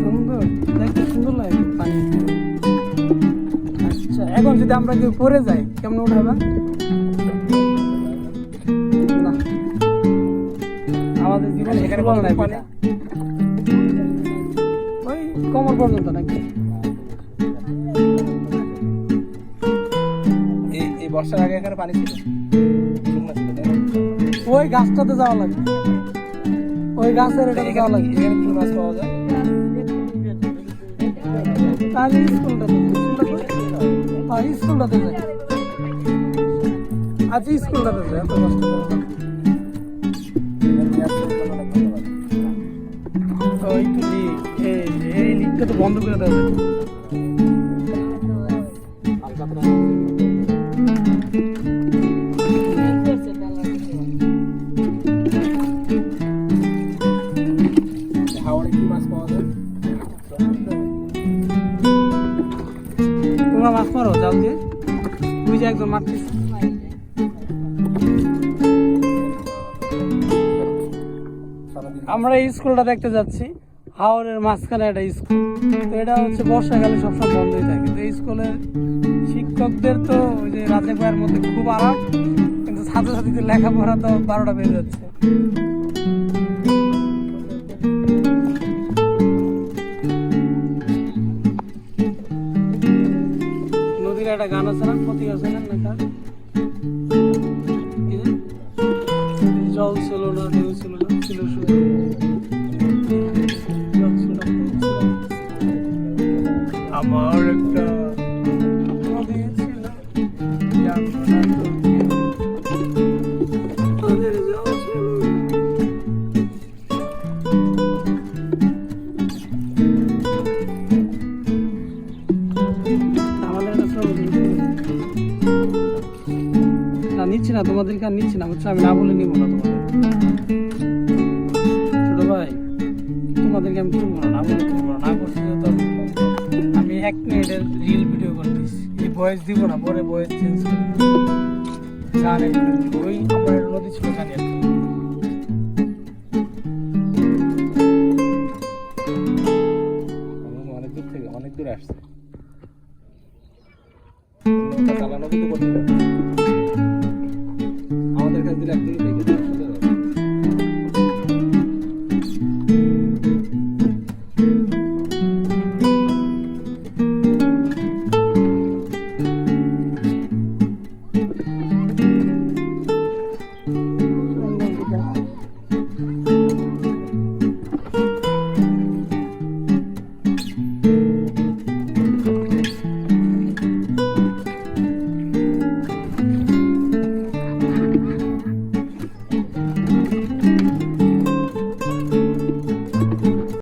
সুন্দর দেখতে সুন্দর লাগে পানি। আচ্ছা এখন যদি আমরা কেউ পরে যাই কেমন উঠাবা আমাদের জীবনে এখানে নাই পানি? ওই কোমর পর্যন্ত নাকি? এই এই বর্ষার আগে এখানে পানি ছিল? ওই গাছটাতে যাওয়া লাগবে। ওই গাছের এটা যাওয়া লাগে। এখানে কি গাছ পাওয়া যায়? তাহলে স্কুলটাতে স্কুলটা স্কুলটাতে যাই। আজ স্কুলটাতে যাই এত কষ্ট করে। না। ওই তো লিক এই যে, এই লিকটা তো বন্ধ করে দেওয়া যায়। তোমরা মাছ মারো জাল দিয়ে তুই যে একজন সারাদিন আমরা এই স্কুলটা দেখতে যাচ্ছি। হাওড়ের মাঝখানে একটা স্কুল। তো এটা হচ্ছে বর্ষাকালে সবসময় বন্ধই থাকে। তো এই স্কুলের শিক্ষকদের তো ওই যে রাতে পায়ের মধ্যে খুব আরাম, কিন্তু ছাত্রছাত্রীদের লেখাপড়া তো বারোটা বেজে যাচ্ছে। নদীর একটা গান আছে না প্রতি আছে না লেখা জল ছিল না ঢেউ ছিল না ছিল শুধু না, না। আমার একটা নিচ্ছি না, তোমাদেরকে আর নিচ্ছি না, বুঝছ? আমি না বলে নিবো না তোমাদের। ছোট ভাই, তোমাদেরকে আমি করব না বলে করব না করছি আমি এক মিনিটের রিল ভিডিও করতেছি। এই বয়স দিব না, পরে বয়স চেঞ্জ গান ওই আমার নদী ছিল অনেক দূর থেকে, অনেক দূর আসছে। চালানো কিন্তু করতে interactivo.